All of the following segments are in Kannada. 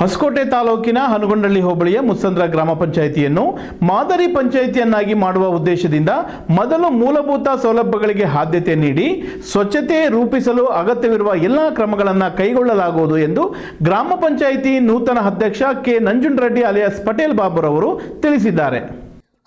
ಹೊಸಕೋಟೆ ತಾಲೂಕಿನ ಹನುಗೊಂಡಳ್ಳಿ ಹೋಬಳಿಯ ಮುಸ್ಸಂದ್ರ ಗ್ರಾಮ ಪಂಚಾಯಿತಿಯನ್ನು ಮಾದರಿ ಪಂಚಾಯಿತಿಯನ್ನಾಗಿ ಮಾಡುವ ಉದ್ದೇಶದಿಂದ ಮೊದಲು ಮೂಲಭೂತ ಸೌಲಭ್ಯಗಳಿಗೆ ಆದ್ಯತೆ ನೀಡಿ ಸ್ವಚ್ಛತೆ ರೂಪಿಸಲು ಅಗತ್ಯವಿರುವ ಎಲ್ಲ ಕ್ರಮಗಳನ್ನು ಕೈಗೊಳ್ಳಲಾಗುವುದು ಎಂದು ಗ್ರಾಮ ಪಂಚಾಯಿತಿ ನೂತನ ಅಧ್ಯಕ್ಷ ಕೆ ನಂಜುಂಡರೆಡ್ಡಿ ಅಲಿಯಾಸ್ ಪಟೇಲ್ ಬಾಬುರವರು ತಿಳಿಸಿದ್ದಾರೆ.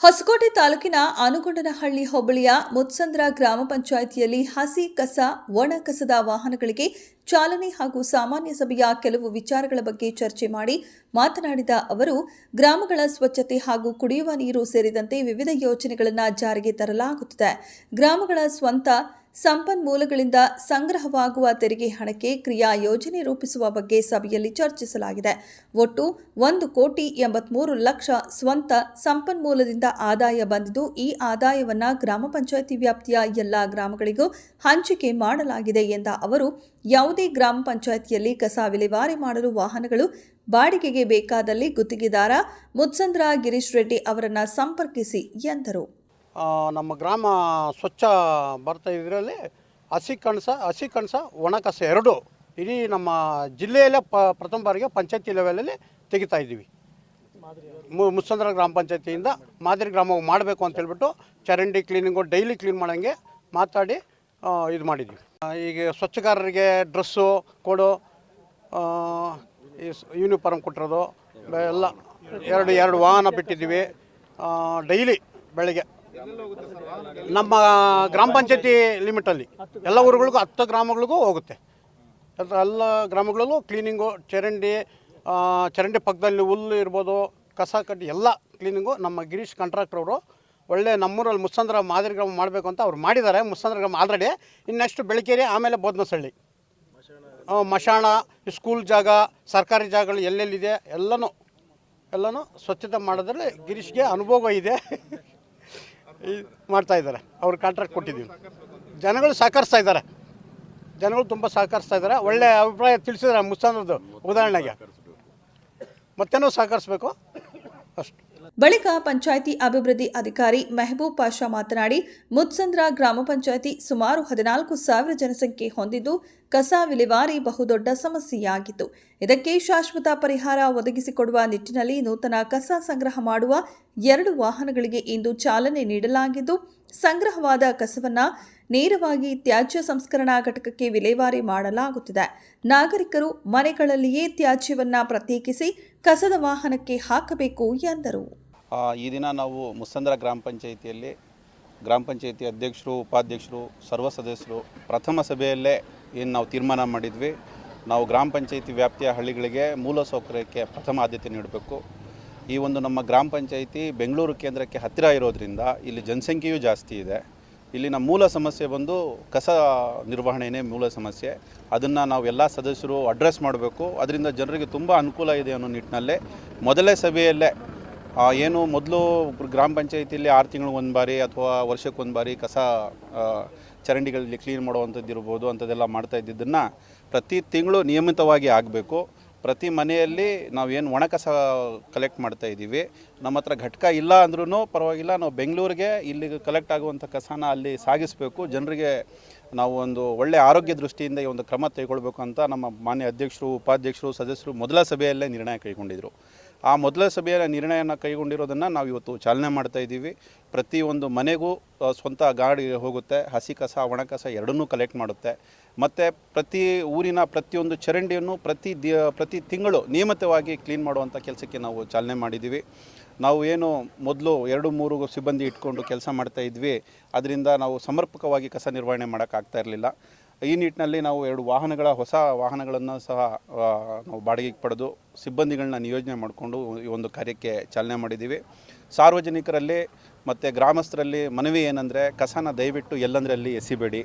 ಹೊಸಕೋಟೆ ತಾಲೂಕಿನ ಆನುಗೊಂಡನಹಳ್ಳಿ ಹೋಬಳಿಯ ಮುತ್ಸಂದ್ರ ಗ್ರಾಮ ಪಂಚಾಯಿತಿಯಲ್ಲಿ ಹಸಿ ಕಸ, ಒಣ ಕಸದ ವಾಹನಗಳಿಗೆ ಚಾಲನೆ ಹಾಗೂ ಸಾಮಾನ್ಯ ಸಭೆಯ ಕೆಲವು ವಿಚಾರಗಳ ಬಗ್ಗೆ ಚರ್ಚೆ ಮಾಡಿ ಮಾತನಾಡಿದ ಅವರು, ಗ್ರಾಮಗಳ ಸ್ವಚ್ಛತೆ ಹಾಗೂ ಕುಡಿಯುವ ನೀರು ಸೇರಿದಂತೆ ವಿವಿಧ ಯೋಜನೆಗಳನ್ನು ಜಾರಿಗೆ ತರಲಾಗುತ್ತಿದೆ. ಗ್ರಾಮಗಳ ಸ್ವಂತ ಸಂಪನ್ಮೂಲಗಳಿಂದ ಸಂಗ್ರಹವಾಗುವ ತೆರಿಗೆ ಹಣಕ್ಕೆ ಕ್ರಿಯಾ ಯೋಜನೆ ರೂಪಿಸುವ ಬಗ್ಗೆ ಸಭೆಯಲ್ಲಿ ಚರ್ಚಿಸಲಾಗಿದೆ. ಒಟ್ಟು ಒಂದು ಕೋಟಿ ಎಂಬತ್ಮೂರು ಲಕ್ಷ ಸ್ವಂತ ಸಂಪನ್ಮೂಲದಿಂದ ಆದಾಯ ಬಂದಿದ್ದು, ಈ ಆದಾಯವನ್ನು ಗ್ರಾಮ ಪಂಚಾಯಿತಿ ವ್ಯಾಪ್ತಿಯ ಎಲ್ಲ ಗ್ರಾಮಗಳಿಗೂ ಹಂಚಿಕೆ ಮಾಡಲಾಗಿದೆ ಎಂದ ಅವರು, ಯಾವುದೇ ಗ್ರಾಮ ಪಂಚಾಯಿತಿಯಲ್ಲಿ ಕಸ ವಿಲೇವಾರಿ ಮಾಡಲು ವಾಹನಗಳು ಬಾಡಿಗೆಗೆ ಬೇಕಾದಲ್ಲಿ ಗುತ್ತಿಗೆದಾರ ಮುತ್ಸಂದ್ರ ಗಿರೀಶ್ ರೆಡ್ಡಿ ಅವರನ್ನು ಸಂಪರ್ಕಿಸಿ ಎಂದರು. ನಮ್ಮ ಗ್ರಾಮ ಸ್ವಚ್ಛ ಬರ್ತಾ ಇದರಲ್ಲಿ ಹಸಿ ಕಣಸ ಹಸಿ ಕಣಸ ಒಣ ಕಸ ಎರಡು ಇಡೀ ನಮ್ಮ ಜಿಲ್ಲೆಯಲ್ಲೇ ಪ, ಪ್ರಥಮ ಬಾರಿಗೆ ಪಂಚಾಯತಿ ಲೆವೆಲಲ್ಲಿ ತೆಗಿತಾ ಇದ್ದೀವಿ. ಮುಸ್ಸಂದ್ರ ಗ್ರಾಮ ಪಂಚಾಯತಿಯಿಂದ ಮಾದರಿ ಗ್ರಾಮ ಮಾಡಬೇಕು ಅಂತ ಹೇಳ್ಬಿಟ್ಟು ಚರಂಡಿ ಕ್ಲೀನಿಂಗು ಡೈಲಿ ಕ್ಲೀನ್ ಮಾಡೋಂಗೆ ಮಾತಾಡಿ ಇದು ಮಾಡಿದ್ವಿ ಈಗ ಸ್ವಚ್ಛಗಾರರಿಗೆ ಡ್ರೆಸ್ಸು ಕೊಡು ಯೂನಿಫಾರ್ಮ್ ಕೊಟ್ಟಿರೋದು ಎಲ್ಲ ಎರಡು ಎರಡು ವಾಹನ ಬಿಟ್ಟಿದ್ದೀವಿ ಡೈಲಿ ಬೆಳಗ್ಗೆ. ನಮ್ಮ ಗ್ರಾಮ ಪಂಚಾಯತಿ ಲಿಮಿಟಲ್ಲಿ ಎಲ್ಲ ಊರುಗಳಿಗೂ ಹತ್ತು ಗ್ರಾಮಗಳಿಗೂ ಹೋಗುತ್ತೆ. ಎಲ್ಲ ಗ್ರಾಮಗಳಲ್ಲೂ ಕ್ಲೀನಿಂಗು, ಚರಂಡಿ ಚರಂಡಿ ಪಕ್ಕದಲ್ಲಿ ಹುಲ್ಲು ಇರ್ಬೋದು, ಕಸ ಕಡ್ಡಿ ಎಲ್ಲ ಕ್ಲೀನಿಂಗು ನಮ್ಮ ಗಿರೀಶ್ ಕಾಂಟ್ರಾಕ್ಟರ್ ಅವರು ಒಳ್ಳೆ ನಮ್ಮೂರಲ್ಲಿ ಮುಸ್ಸಂದ್ರ ಮಾದರಿ ಗ್ರಾಮ ಮಾಡಬೇಕು ಅಂತ ಅವ್ರು ಮಾಡಿದ್ದಾರೆ. ಮುಸ್ಸಂದ್ರ ಗ್ರಾಮ ಆಲ್ರೆಡಿ ಇನ್ನೆಷ್ಟು ಬೆಳಕೇರಿ, ಆಮೇಲೆ ಬೋದ್ನಸಳ್ಳಿ. ಮಶಾಣ ಸ್ಕೂಲ್ ಜಾಗ, ಸರ್ಕಾರಿ ಜಾಗಗಳು ಎಲ್ಲೆಲ್ಲಿದೆ ಎಲ್ಲನೂ ಎಲ್ಲನೂ ಸ್ವಚ್ಛತೆ ಮಾಡೋದ್ರಲ್ಲಿ ಗಿರೀಶ್ಗೆ ಅನುಭವ ಇದೆ. ಮಾಡ್ತಾ ಇದ್ದಾರೆ. ಅವ್ರ ಕಾಂಟ್ರಾಕ್ಟ್ ಕೊಟ್ಟಿದ್ದೀವಿ. ಜನಗಳು ಸಹಕರಿಸ್ತಾ ಇದ್ದಾರೆ. ಜನಗಳು ತುಂಬ ಸಹಕರಿಸ್ತಾ ಇದ್ದಾರೆ. ಒಳ್ಳೆ ಅಭಿಪ್ರಾಯ ತಿಳಿಸಿದ್ರೆ ಮುಸ್ತಾನದ್ದು ಉದಾಹರಣೆಗೆ. ಮತ್ತೇನೋ ಸಹಕರಿಸ್ಬೇಕು? ಅಷ್ಟು. ಬಳಿಕ ಪಂಚಾಯಿತಿ ಅಭಿವೃದ್ಧಿ ಅಧಿಕಾರಿ ಮೆಹಬೂಬ್ ಪಾಷಾ ಮಾತನಾಡಿ, ಮುತ್ಸಂದ್ರ ಗ್ರಾಮ ಪಂಚಾಯಿತಿ ಸುಮಾರು ಹದಿನಾಲ್ಕು ಸಾವಿರ ಜನಸಂಖ್ಯೆ ಹೊಂದಿದ್ದು, ಕಸ ವಿಲೇವಾರಿ ಬಹುದೊಡ್ಡ ಸಮಸ್ಯೆಯಾಗಿತ್ತು. ಇದಕ್ಕೆ ಶಾಶ್ವತ ಪರಿಹಾರ ಒದಗಿಸಿಕೊಡುವ ನಿಟ್ಟಿನಲ್ಲಿ ನೂತನ ಕಸ ಸಂಗ್ರಹ ಮಾಡುವ ಎರಡು ವಾಹನಗಳಿಗೆ ಇಂದು ಚಾಲನೆ ನೀಡಲಾಗಿದ್ದು, ಸಂಗ್ರಹವಾದ ಕಸವನ್ನು ನೇರವಾಗಿ ತ್ಯಾಜ್ಯ ಸಂಸ್ಕರಣಾ ಘಟಕಕ್ಕೆ ವಿಲೇವಾರಿ ಮಾಡಲಾಗುತ್ತಿದೆ. ನಾಗರಿಕರು ಮನೆಗಳಲ್ಲಿಯೇ ತ್ಯಾಜ್ಯವನ್ನು ಪ್ರತ್ಯೇಕಿಸಿ ಕಸದ ವಾಹನಕ್ಕೆ ಹಾಕಬೇಕು ಎಂದರು. ಈ ದಿನ ನಾವು ಮುಸ್ಸಂದ್ರ ಗ್ರಾಮ ಪಂಚಾಯಿತಿಯಲ್ಲಿ ಗ್ರಾಮ ಪಂಚಾಯಿತಿ ಅಧ್ಯಕ್ಷರು, ಉಪಾಧ್ಯಕ್ಷರು, ಸರ್ವ ಸದಸ್ಯರು ಪ್ರಥಮ ಸಭೆಯಲ್ಲೇ ಏನು ನಾವು ತೀರ್ಮಾನ ಮಾಡಿದ್ವಿ. ನಾವು ಗ್ರಾಮ ಪಂಚಾಯಿತಿ ವ್ಯಾಪ್ತಿಯ ಹಳ್ಳಿಗಳಿಗೆ ಮೂಲ ಸೌಕರ್ಯಕ್ಕೆ ಪ್ರಥಮ ಆದ್ಯತೆ ನೀಡಬೇಕು. ಈ ಒಂದು ನಮ್ಮ ಗ್ರಾಮ ಪಂಚಾಯಿತಿ ಬೆಂಗಳೂರು ಕೇಂದ್ರಕ್ಕೆ ಹತ್ತಿರ ಇರೋದ್ರಿಂದ ಇಲ್ಲಿ ಜನಸಂಖ್ಯೆಯೂ ಜಾಸ್ತಿ ಇದೆ. ಇಲ್ಲಿನ ಮೂಲ ಸಮಸ್ಯೆ ಬಂದು ಕಸ ನಿರ್ವಹಣೆಯೇ ಮೂಲ ಸಮಸ್ಯೆ. ಅದನ್ನು ನಾವು ಎಲ್ಲ ಸದಸ್ಯರು ಅಡ್ರೆಸ್ ಮಾಡಬೇಕು. ಅದರಿಂದ ಜನರಿಗೆ ತುಂಬ ಅನುಕೂಲ ಇದೆ ಅನ್ನೋ ನಿಟ್ಟಿನಲ್ಲೇ ಮೊದಲೇ ಸಭೆಯಲ್ಲೇ ಏನು ಮೊದಲು ಗ್ರಾಮ ಪಂಚಾಯತಿಯಲ್ಲಿ ಆರು ತಿಂಗಳಿಗೆ ಒಂದು ಬಾರಿ ಅಥವಾ ವರ್ಷಕ್ಕೆ ಒಂದು ಬಾರಿ ಕಸ ಚರಂಡಿಗಳಲ್ಲಿ ಕ್ಲೀನ್ ಮಾಡುವಂಥದ್ದು ಇರ್ಬೋದು, ಅಂಥದ್ದೆಲ್ಲ ಮಾಡ್ತಾ ಇದ್ದಿದ್ದನ್ನು ಪ್ರತಿ ತಿಂಗಳು ನಿಯಮಿತವಾಗಿ ಆಗಬೇಕು. ಪ್ರತಿ ಮನೆಯಲ್ಲಿ ನಾವೇನು ಒಣ ಕಸ ಕಲೆಕ್ಟ್ ಮಾಡ್ತಾ ಇದ್ದೀವಿ. ನಮ್ಮ ಹತ್ರ ಘಟಕ ಇಲ್ಲ ಅಂದ್ರೂ ಪರವಾಗಿಲ್ಲ, ನಾವು ಬೆಂಗಳೂರಿಗೆ ಇಲ್ಲಿಗೆ ಕಲೆಕ್ಟ್ ಆಗುವಂಥ ಕಸನ ಅಲ್ಲಿ ಸಾಗಿಸಬೇಕು. ಜನರಿಗೆ ನಾವು ಒಂದು ಒಳ್ಳೆಯ ಆರೋಗ್ಯ ದೃಷ್ಟಿಯಿಂದ ಈ ಒಂದು ಕ್ರಮ ತೆಗೆಕೊಳ್ಬೇಕು ಅಂತ ನಮ್ಮ ಮಾನ್ಯ ಅಧ್ಯಕ್ಷರು, ಉಪಾಧ್ಯಕ್ಷರು, ಸದಸ್ಯರು ಮೊದಲ ಸಭೆಯಲ್ಲೇ ನಿರ್ಣಯ ಕೈಗೊಂಡಿದ್ದರು ಆ ಮೊದಲ ಸಭೆಯ ನಿರ್ಣಯನ ಕೈಗೊಂಡಿರೋದನ್ನು ನಾವು ಇವತ್ತು ಚಾಲನೆ ಮಾಡ್ತಾ ಇದ್ದೀವಿ. ಪ್ರತಿಯೊಂದು ಮನೆಗೂ ಸ್ವಂತ ಗಾಡಿ ಹೋಗುತ್ತೆ, ಹಸಿ ಕಸ, ಒಣ ಕಸ ಎರಡನ್ನೂ ಕಲೆಕ್ಟ್ ಮಾಡುತ್ತೆ. ಮತ್ತು ಪ್ರತಿ ಊರಿನ ಪ್ರತಿಯೊಂದು ಚರಂಡಿಯನ್ನು ಪ್ರತಿ ದಿ, ಪ್ರತಿ ತಿಂಗಳು ನಿಯಮಿತವಾಗಿ ಕ್ಲೀನ್ ಮಾಡುವಂಥ ಕೆಲಸಕ್ಕೆ ನಾವು ಚಾಲನೆ ಮಾಡಿದ್ದೀವಿ. ನಾವು ಏನು ಮೊದಲು ಎರಡು, ಮೂರು ಸಿಬ್ಬಂದಿ ಇಟ್ಕೊಂಡು ಕೆಲಸ ಮಾಡ್ತಾ ಇದ್ವಿ. ಅದರಿಂದ ನಾವು ಸಮರ್ಪಕವಾಗಿ ಕಸ ನಿರ್ವಹಣೆ ಮಾಡೋಕ್ಕಾಗ್ತಾ ಇರಲಿಲ್ಲ. ಈ ನಿಟ್ಟಿನಲ್ಲಿ ನಾವು ಎರಡು ವಾಹನಗಳ, ಹೊಸ ವಾಹನಗಳನ್ನು ಸಹ ನಾವು ಬಾಡಿಗೆಗೆ ಪಡೆದು ಸಿಬ್ಬಂದಿಗಳನ್ನ ನಿಯೋಜನೆ ಮಾಡಿಕೊಂಡು ಈ ಒಂದು ಕಾರ್ಯಕ್ಕೆ ಚಾಲನೆ ಮಾಡಿದ್ದೀವಿ. ಸಾರ್ವಜನಿಕರಲ್ಲಿ ಮತ್ತು ಗ್ರಾಮಸ್ಥರಲ್ಲಿ ಮನವಿ ಏನಂದರೆ ಕಸನ ದಯವಿಟ್ಟು ಎಲ್ಲಂದರಲ್ಲಿ ಎಸಿಬೇಡಿ.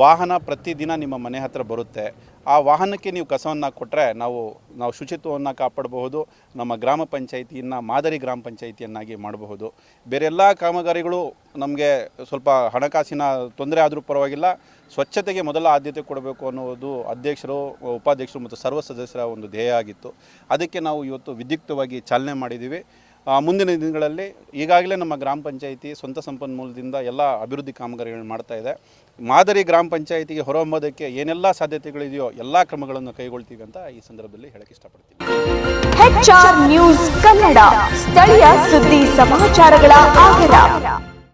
ವಾಹನ ಪ್ರತಿದಿನ ನಿಮ್ಮ ಮನೆ ಹತ್ರ ಬರುತ್ತೆ. ಆ ವಾಹನಕ್ಕೆ ನೀವು ಕಸವನ್ನು ಕೊಟ್ಟರೆ ನಾವು ನಾವು ಶುಚಿತ್ವವನ್ನು ಕಾಪಾಡಬಹುದು, ನಮ್ಮ ಗ್ರಾಮ ಪಂಚಾಯಿತಿಯನ್ನು ಮಾದರಿ ಗ್ರಾಮ ಪಂಚಾಯಿತಿಯನ್ನಾಗಿ ಮಾಡಬಹುದು. ಬೇರೆ ಎಲ್ಲ ಕಾಮಗಾರಿಗಳು ನಮಗೆ ಸ್ವಲ್ಪ ಹಣಕಾಸಿನ ತೊಂದರೆ ಆದರೂ ಪರವಾಗಿಲ್ಲ, ಸ್ವಚ್ಛತೆಗೆ ಮೊದಲ ಆದ್ಯತೆ ಕೊಡಬೇಕು ಅನ್ನೋದು ಅಧ್ಯಕ್ಷರು, ಉಪಾಧ್ಯಕ್ಷರು ಮತ್ತು ಸರ್ವ ಸದಸ್ಯರ ಒಂದು ಧ್ಯೇಯ ಆಗಿತ್ತು. ಅದಕ್ಕೆ ನಾವು ಇವತ್ತು ವಿದ್ಯುಕ್ತವಾಗಿ ಚಾಲನೆ ಮಾಡಿದ್ದೀವಿ. ಮುಂದಿನ ದಿನಗಳಲ್ಲಿ ಈಗಾಗಲೇ ನಮ್ಮ ಗ್ರಾಮ ಪಂಚಾಯಿತಿ ಸ್ವಂತ ಸಂಪನ್ಮೂಲದಿಂದ ಎಲ್ಲ ಅಭಿವೃದ್ಧಿ ಕಾಮಗಾರಿಗಳನ್ನು ಮಾಡ್ತಾ ಇದೆ. ಮಾದರಿ ಗ್ರಾಮ ಪಂಚಾಯಿತಿಗೆ ಹೊರಹೊಮ್ಮೋದಕ್ಕೆ ಏನೆಲ್ಲ ಸಾಧ್ಯತೆಗಳಿದೆಯೋ ಎಲ್ಲ ಕ್ರಮಗಳನ್ನು ಕೈಗೊಳ್ತೀವಿ ಅಂತ ಈ ಸಂದರ್ಭದಲ್ಲಿ ಹೇಳಕ್ಕೆ ಇಷ್ಟಪಡ್ತೀನಿ. ಹೆಚ್ಆರ್ ನ್ಯೂಸ್ ಕನ್ನಡ, ಸ್ಥಳೀಯ ಸುದ್ದಿ ಸಮಾಚಾರಗಳ ಆಗರ